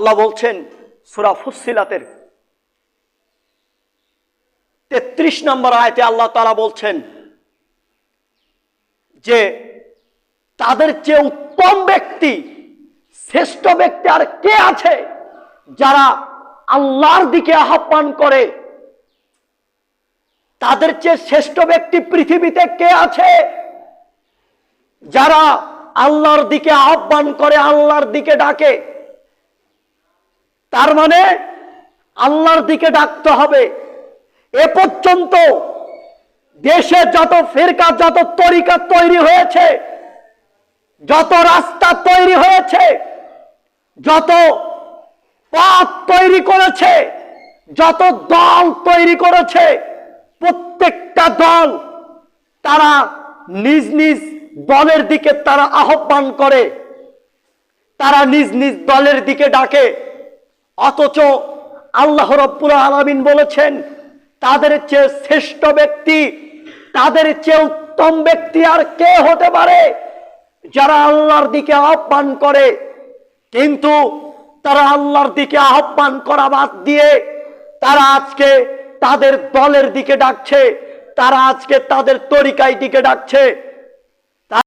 আল্লাহ বলছেন, সুরা ফুসিলাতের তেত্রিশ নম্বর আয়তে আল্লাহ তারা বলছেন যে, তাদের চেয়ে উত্তম ব্যক্তি, শ্রেষ্ঠ ব্যক্তি আর কে আছে যারা আল্লাহর দিকে আহ্বান করে? তাদের চেয়ে শ্রেষ্ঠ ব্যক্তি পৃথিবীতে কে আছে যারা আল্লাহর দিকে আহ্বান করে, আল্লাহর দিকে ডাকে? তার মানে আল্লাহর দিকে ডাকতে হবে। এ পর্যন্ত দেশে যত ফেরকা, যত তরিকা তৈরি হয়েছে, যত রাস্তা তৈরি হয়েছে, যত পথ তৈরি করেছে, যত দল তৈরি করেছে, প্রত্যেকটা দল তারা নিজ নিজ দলের দিকে তারা আহ্বান করে। তারা নিজ নিজ দলের দিকে ডাকে। অথচ আল্লাহ রব্বুল আলামিন বলেছেন, তাদের চেয়ে শ্রেষ্ঠ ব্যক্তি, তাদের চেয়ে উত্তম ব্যক্তি আর কে হতে পারে? যারা আল্লাহর দিকে আহ্বান করে, কিন্তু তারা আল্লাহর দিকে আহ্বান করা বাদ দিয়ে, তারা আজকে তাদের দলের দিকে ডাকছে, তারা আজকে তাদের তরিকায় দিকে ডাকছে।